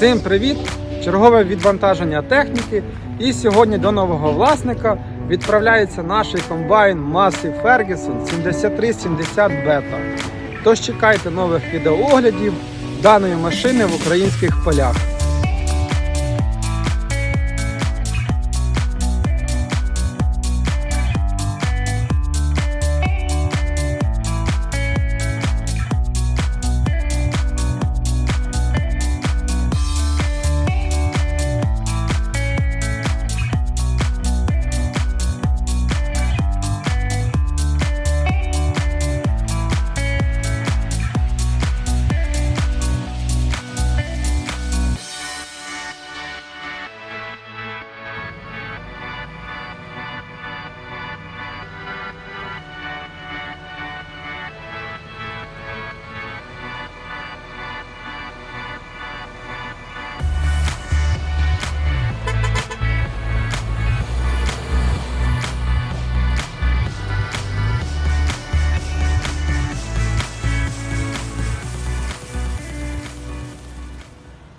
Всім привіт! Чергове відвантаження техніки. І сьогодні до нового власника відправляється наш комбайн Massey Ferguson 7370 Beta. Тож чекайте нових відеооглядів даної машини в українських полях.